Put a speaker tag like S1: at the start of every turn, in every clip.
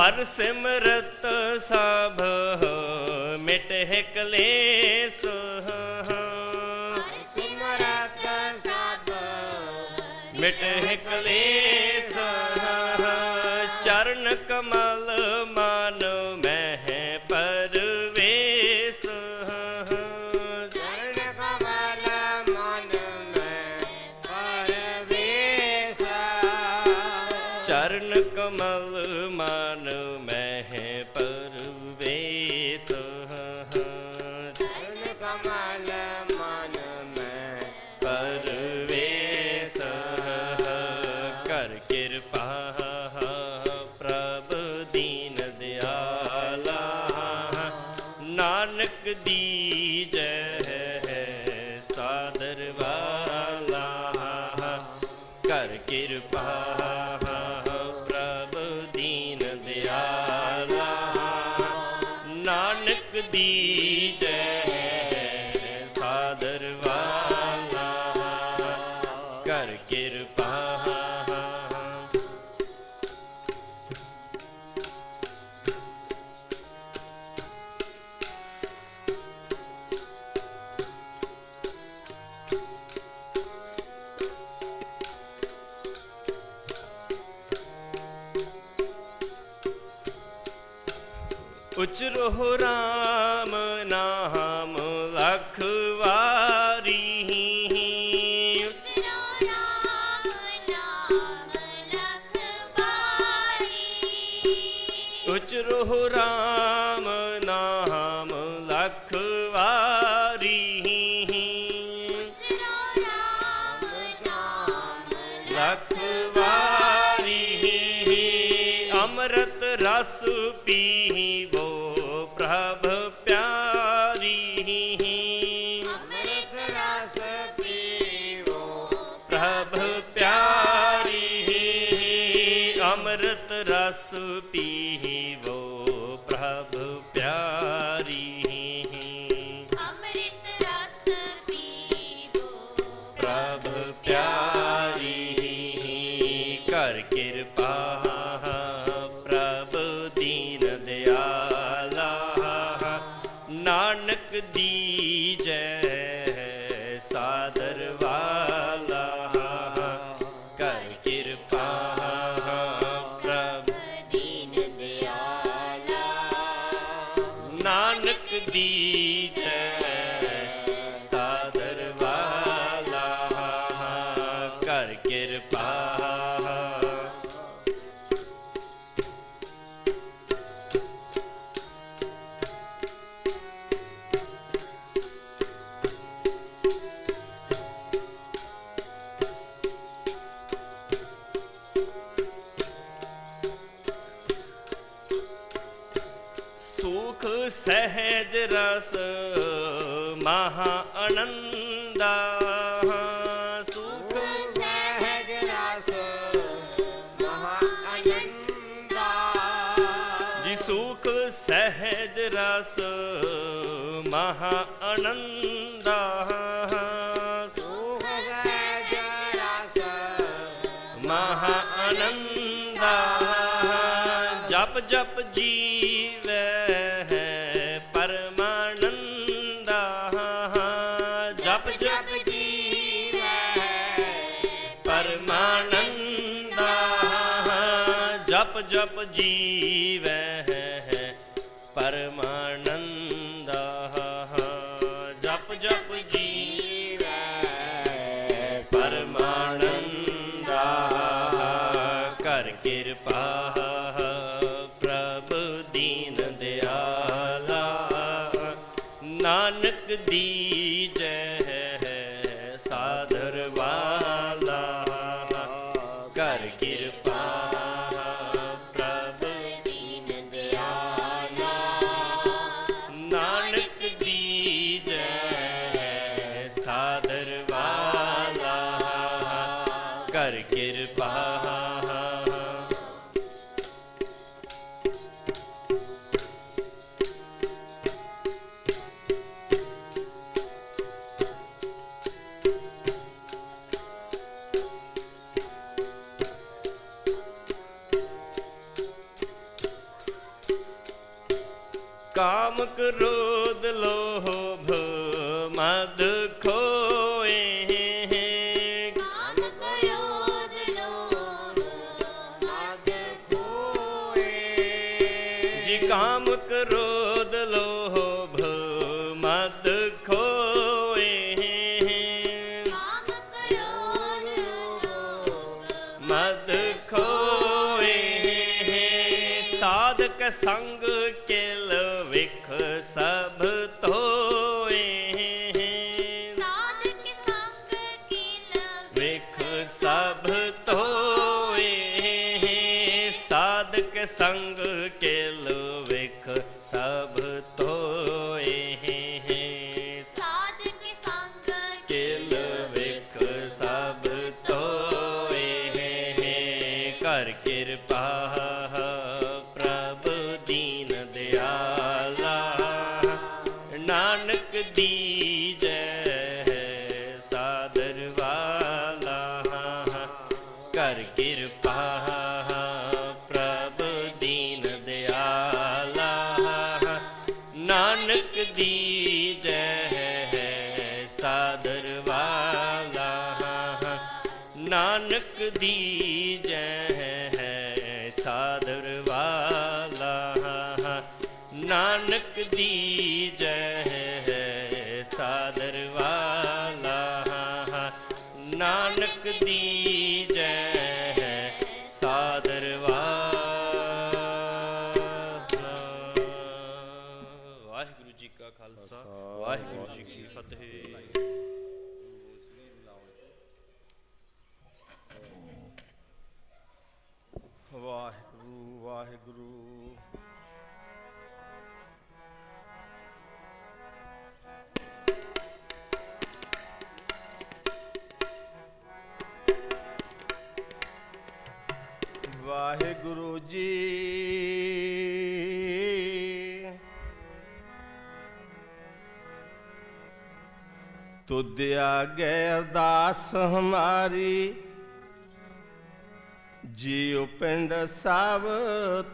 S1: ਹਰ ਸਿਮਰਤ ਸਭ ਮਿਟਹਿ ਕਲੇਸ਼
S2: ਸਿਮਰਤ ਸਭ
S1: ਮਿਟਹਿ ਕਲੇਸ਼ ਚਰਨ ਕਮਲ कृपा ਉਚਰੋ RAM ਨਾਮ ਲਖ रस
S2: पीवो प्रभु प्यारी।
S1: forget about ਜਪ ਜੀਵੈ ਹੈ ਜਪ ਜਪ
S2: ਜੀਵੈ
S1: ਪਰਮਾਨੰਦਾ। ਜਪ ਜਪ ਜੀ मद खोए हैं। काम क्रोध लोभ मद खोए जी काम क्रोध लोभ साधक संग के लविख सब
S3: तो श्री जी। तो गैरदास गैर दास हमारी, जियो पिंड साब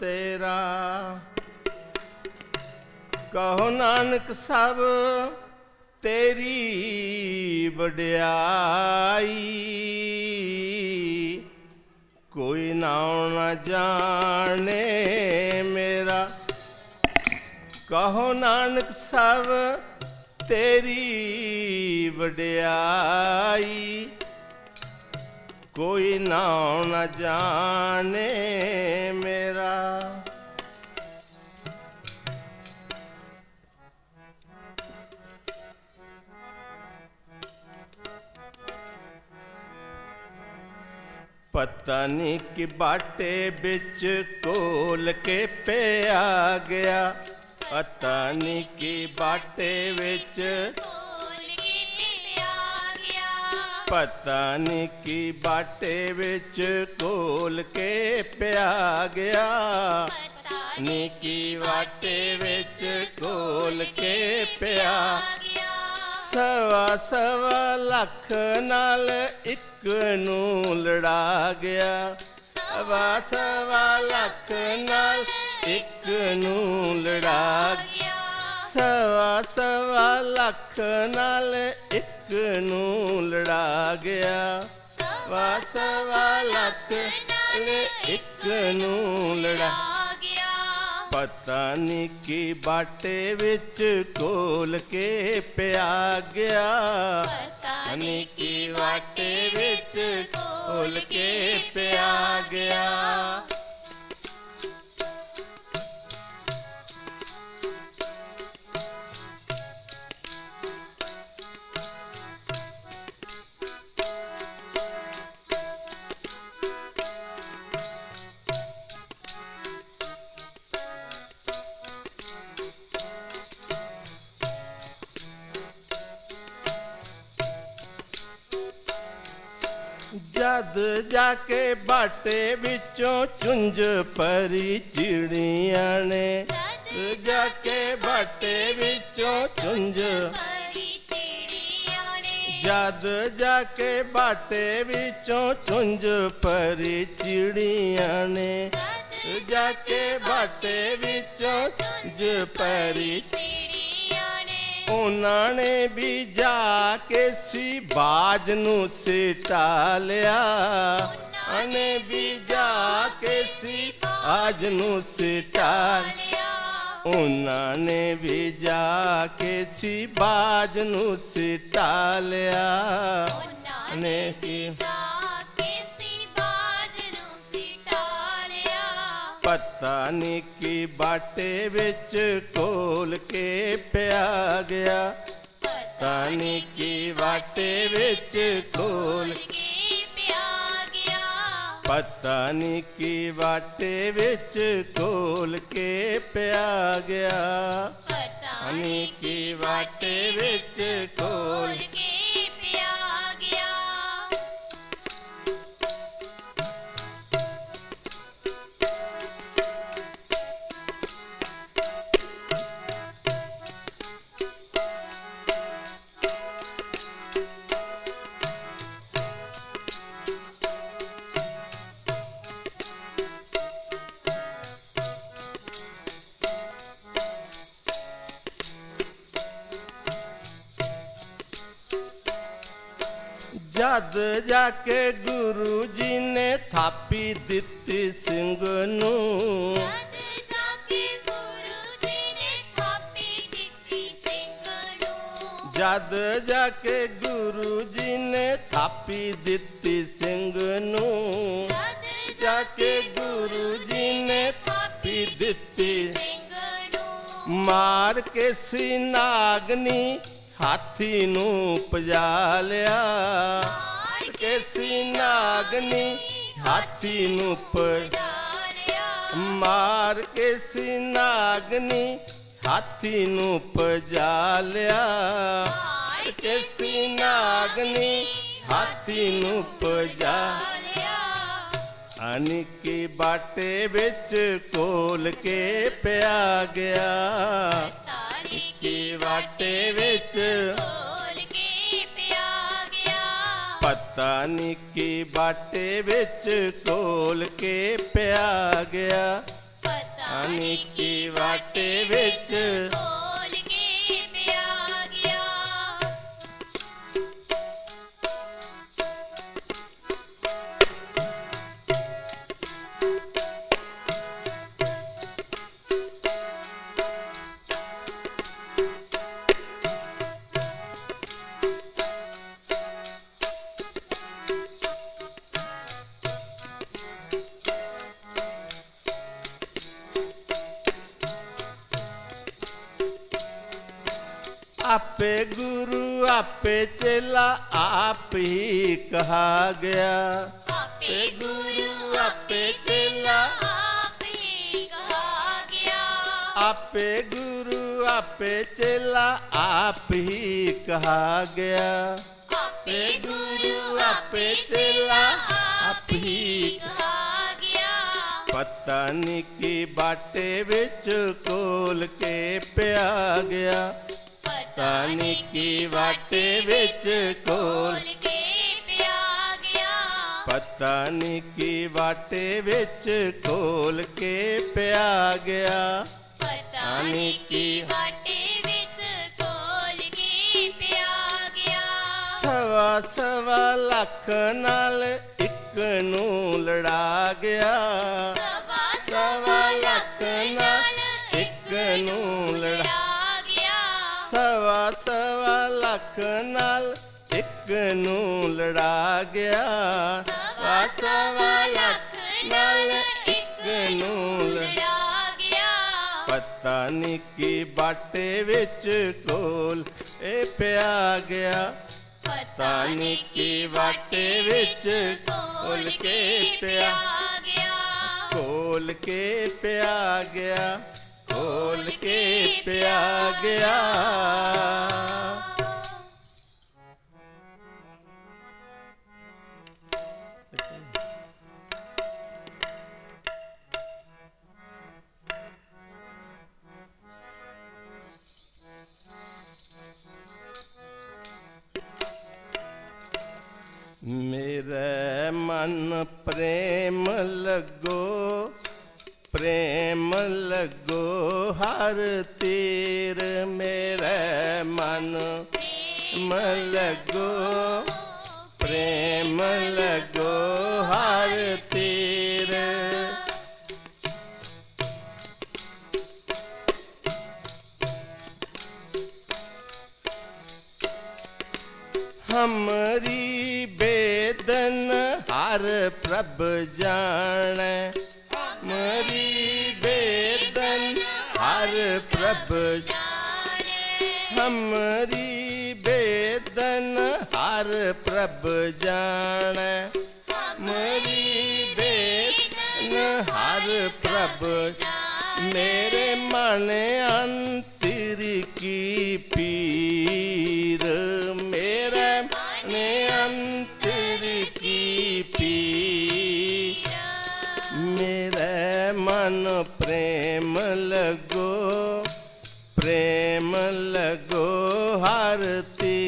S3: तेरा। कहो नानक साब, तेरी बड़ियाई। ਕੋਈ ਨਾਉ ਨਾ ਜਾਣੇ ਮੇਰਾ। ਕਹੋ ਨਾਨਕ ਸਭ ਤੇਰੀ ਵਡਿਆਈ। ਕੋਈ ਨਾਉ ਨਾ ਜਾਣੇ ਮੇਰਾ। पता नहीं कि बाटे बिच कोल के पे आ गया। पता नहीं कि बाटे
S2: बिच पता नहीं कि
S3: बाटे बिच कोल के पे आ गया। निकी बाटे
S2: बिच
S3: कोल के पे आ गया। सवा सवा
S2: लख
S3: नाल इत ਲੱਖ ਇੱਕ ਨੂੰ ਲੜਾ ਗਿਆ। ਸਵਾ ਸਵਾ ਲੱਖ ਨਾਲ ਇੱਕ ਨੂੰ ਲੜਾ ਗਿਆ। ਸਵਾ ਸਵਾ ਲੱਖ ਨਾਲ ਇੱਕ ਨੂੰ ਲੜਾ ਗਿਆ। ਸਵਾ ਸਵਾ ਲੱਖ ਨਾਲ ਇੱਕ ਨੂੰ ਲੜਾ ਪਤਾ ਨਹੀਂ ਕੀ ਬਾਟੇ ਵਿੱਚ ਕੋਲ ਕੇ ਪਿਆ ਗਿਆ।
S2: पानी
S3: की वाटे बिच खोल के पे आ गया ਜਦ ਜਾ ਕੇ ਬਾਟੇ ਵਿੱਚੋਂ ਚੁੰਝ ਪਰੀ ਚਿੜੀਆਂ ਨੇ। ਜਦ ਜਾ ਕੇ ਬਾਟੇ ਵਿੱਚੋਂ ਚੁੰਝ
S2: ਪਰੀ ਚਿੜੀਆਂ ਨੇ।
S3: ਜਦ ਜਾ ਕੇ ਬਾਟੇ ਵਿੱਚੋਂ ਚੁੰਝ ਪਰੀ ਚਿੜੀਆਂ ਨੇ।
S2: ਜਦ
S3: ਜਾ ਕੇ ਬਾਟੇ ਵਿੱਚੋਂ ਜ ਪੈਰੀ ਉਹਨਾਂ ਨੇ ਵੀ ਜਾ ਕੇ ਸੀ ਬਾਜ ਨੂੰ ਸਿਟਾ ਲਿਆ। ਉਹਨੇ ਵੀ ਜਾ ਕੇ ਸੀ ਆਜ ਨੂੰ ਸਿਟਾ
S2: ਲਿਆ।
S3: ਉਹਨਾਂ ਨੇ ਵੀ ਜਾ ਕੇ ਸੀ ਬਾਜ ਨੂੰ ਸਿਟਾ ਲਿਆ। ਨੇ ਸੀ ਪਤਾ ਨੀ ਕੀ ਬਾਟੇ ਵਿੱਚ ਕੋਲ ਕੇ ਪਿਆ ਗਿਆ। ਪਤਾ ਨੀ ਕੀ ਬਾਟੇ ਵਿੱਚ ਕੋਲ
S2: ਕੇ ਪਿਆ ਗਿਆ।
S3: ਪਤਾ ਨੀ ਕੀ ਬਾਟੇ ਵਿੱਚ ਕੋਲ ਕੇ ਪਿਆ ਗਿਆ।
S2: ਪਤਾ ਨਹੀਂ
S3: ਕੀ ਬਾਟੇ ਵਿੱਚ ਕੋਲ
S2: ਕੇ
S3: ਜਾ ਕੇ ਗੁਰੂ ਜੀ ਨੇ ਥਾਪੀ ਦਿੱਤੀ ਸਿੰਘ ਨੂੰ
S2: ਜਦ ਜਾ ਕੇ ਗੁਰੂ ਜੀ ਨੇ ਥਾਪੀ ਦਿੱਤੀ ਸਿੰਘ ਨੂੰ
S3: ਜਾ ਕੇ ਗੁਰੂ ਜੀ ਨੇ ਥਾਪੀ ਦਿੱਤੀ ਮਾਰ ਕੇ ਸੀ ਨਾਗਨੀ ਹਾਥੀ ਨੂੰ ਪਜਾ ਲਿਆ कैसी नागनी, हाथी मार कैसी
S2: नागनी,
S3: हाथी नजालिया कैसी नागनी, हाथी नजा अनिकी
S2: बाटे
S3: बिच कोल के
S2: पया गया। बाटे बिच
S3: ਪਤਾ ਨੀ ਕੀ ਬਾਟੇ ਵਿੱਚ ਕੋਲ ਕੇ ਪਿਆ ਗਿਆ।
S2: ਪਤਾ ਨਹੀਂ
S3: ਕੀ ਬਾਟੇ ਵਿੱਚ
S2: आप ही कहा
S3: गया आपे गुरु आपे चेला आप ही कहा
S2: गया आपे गुरु आपे चेला आप ही कहा
S3: गया आपे गुरु आपे चेला आप ही कहा
S2: गया पता नहीं की बाटे बिच कोल के
S3: प्या गया पता नहीं की बाटे बिच कोल ਗਿਆ
S2: ਪਤਾ
S3: ਨੀ ਕੀ ਬਾਟੇ ਵਿੱਚ ਕੋਲ ਕੇ ਪਿਆ ਗਿਆ।
S2: ਪਤਾ ਨਹੀਂ ਕੀ ਵਾਟੇ ਵਿੱਚ ਖੋਲ ਕੇ ਪਿਆ ਗਿਆ।
S3: ਸਵਾ ਸਵਾ ਲੱਖ ਨਾਲ ਇੱਕ ਨੂੰ ਲੜਾ ਗਿਆ।
S2: ਸਵਾ
S3: ਸਵਾ ਲੱਖ ਨਾਲ ਇੱਕ ਨੂੰ ਲੜਾ
S2: ਗਿਆ।
S3: ਸਵਾ ਸਵਾ ਲੱਖ ਨਾਲ ਇੱਕ ਨੂੰ ਲੜਾ ਗਿਆ। लख पता नहीं की बाटे विच टोल ए पिया गया। पता नहीं की बाटे विच टोल के पिया खोल के पिया गया खोल के पिया गया। हमारी बेदन, हर प्रभ जान हमारी बेदन, हर प्रभ हमारी बेदन, हर प्रभ जान मरी बेदन, हर प्रभ मेरे मन अंतर की पीर। अंतर की पी। मेरे मन
S2: प्रेम लगो प्रेम लगो हरती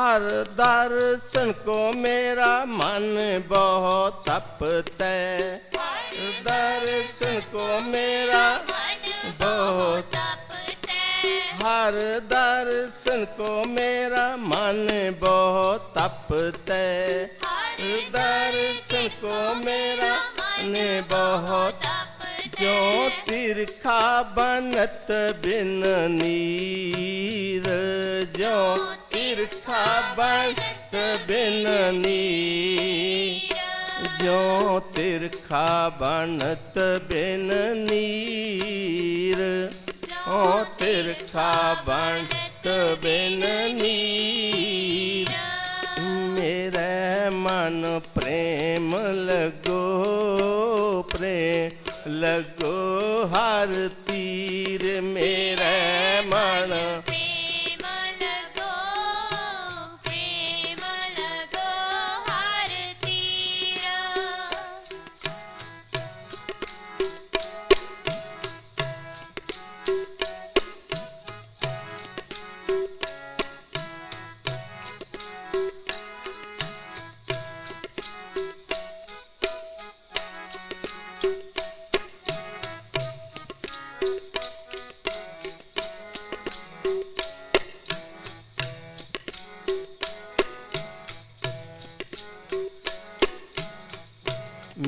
S3: हर दर्शन को मेरा मन बहुत तपते। दर्शन को मेरा बहुत हर दर्शन को मेरा मन बहुत तपते। दर्शन को मेरा मन बहुत जो तिरखा बनत बिन नीर। जो तिरखा बनत बिन नीर। जो तिरखा बनत बिन नीर। ओ तिरखा बनत बिन नीर। मेरे मन प्रेम लगो। लगो हर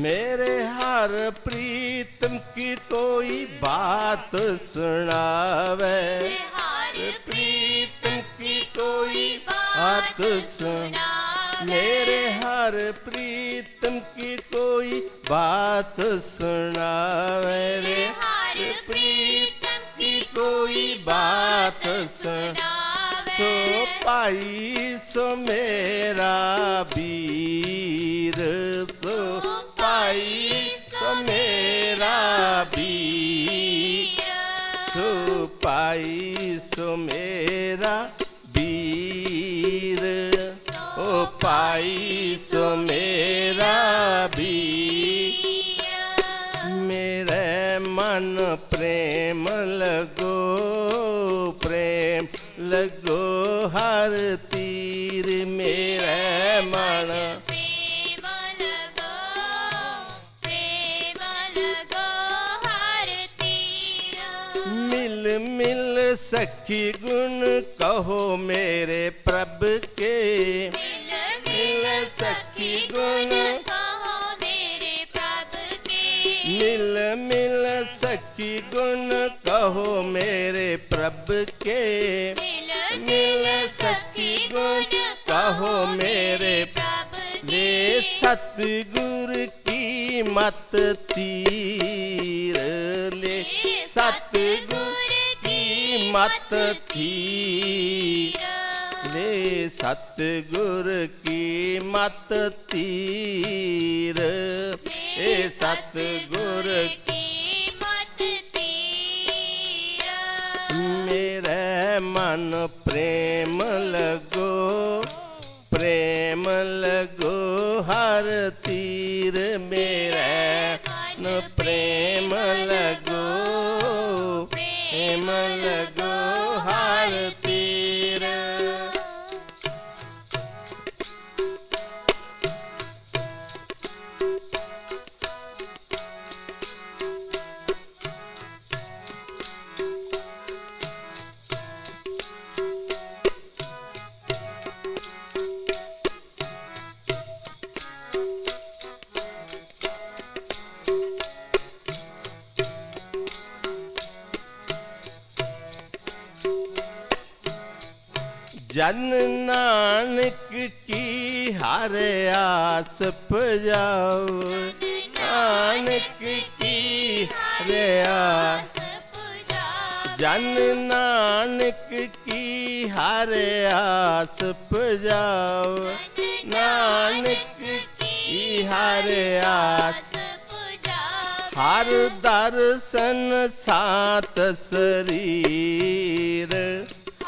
S3: मेरे
S2: हर
S3: प्रीतम की कोई बात सुनावे।
S2: हर
S3: प्रीतम की कोई बात सुन मेरे हर प्रीतम की कोई बात सुनावे। रे
S2: हर
S3: प्रीतम की कोई बात सुन सो पाई सो मेरा वीर। सो सुमेरा वीर। ओ पाई सुमेरा वीर। मेरे मन प्रेम लगो प्रेम लगो हर सखी गुण कहो मेरे प्रभ के।
S2: मिल मिल सखी गुण कहो मेरे प्रभु के।
S3: मिल मिल सखी गुण कहो मेरे प्रभ के।
S2: मिल
S3: मिल सखी गुण कहो मेरे
S2: प्रभु
S3: ले सतगुर की मत तीर ले। सतगुर
S2: मत थी। रे
S3: सतगुर की मत तीर। ए सतगुर मेरे मन प्रेम लगो प्रेम लगो हर तीर। मेरे प्रेम लगो प्रेम लगो Penelope. ਆਸ ਪਜਾਓ, ਨਾਨਕ ਕੀ ਹਰ ਜਨ ਨਾਨਕ ਕੀ ਹਰ ਆਸ ਪਜਾਓ, ਨਾਨਕ ਕੀ ਹਰ ਆਸ। ਹਰ ਦਰਸ਼ਨ ਸਾਤ ਸਰੀਰ,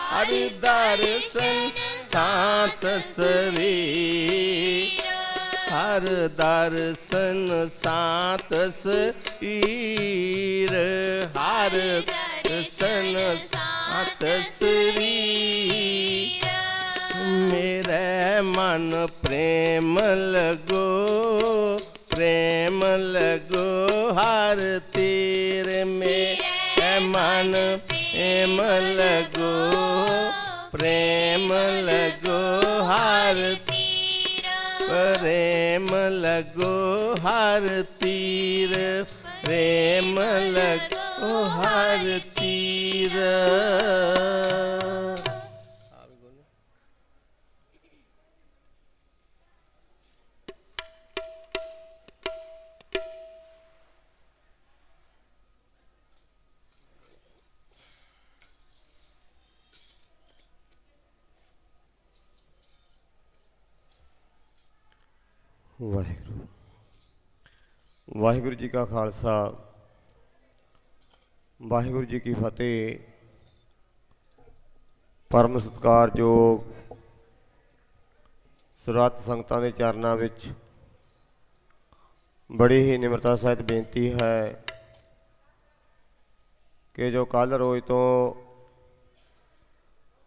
S3: ਹਰ ਦਰਸ਼ਨ ਸਾਤ ਸਰੀਰ। हर दर्शन सात सीर हर दर्शन सात मेरे मन प्रेम लगो प्रेम लगो हर तीर में मन प्रेम लगो प्रेम लगो हर तीर પ્રેમ લગો હાર તીર પ્રેમ લગો હાર તીર.
S4: ਵਾਹਿਗੁਰੂ ਜੀ ਕਾ ਖਾਲਸਾ, ਵਾਹਿਗੁਰੂ ਜੀ ਕੀ ਫਤਿਹ। ਪਰਮ ਸਤਿਕਾਰਯੋਗ ਸੁਰਤ ਸੰਗਤਾਂ ਦੇ ਚਰਨਾਂ ਵਿੱਚ ਬੜੀ ਹੀ ਨਿਮਰਤਾ ਸਹਿਤ ਬੇਨਤੀ ਹੈ ਕਿ ਜੋ ਕੱਲ ਰੋਜ਼ ਤੋਂ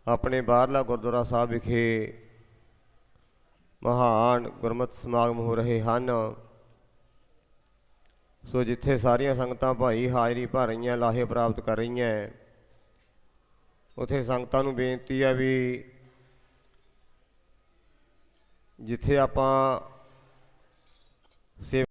S4: ਆਪਣੇ ਬਾਹਰਲਾ ਗੁਰਦੁਆਰਾ ਸਾਹਿਬ ਵਿਖੇ ਮਹਾਨ ਗੁਰਮਤਿ ਸਮਾਗਮ ਹੋ ਰਹੇ ਹਨ ਸੋ ਜਿੱਥੇ ਸਾਰੀਆਂ ਸੰਗਤਾਂ ਭਾਈ ਹਾਜ਼ਰੀ ਭਰ ਰਹੀਆਂ, ਲਾਹੇ ਪ੍ਰਾਪਤ ਕਰ ਰਹੀਆਂ ਉਥੇ ਸੰਗਤਾਂ ਨੂੰ ਬੇਨਤੀ ਆ ਵੀ ਜਿੱਥੇ ਆਪਾਂ ਸੇ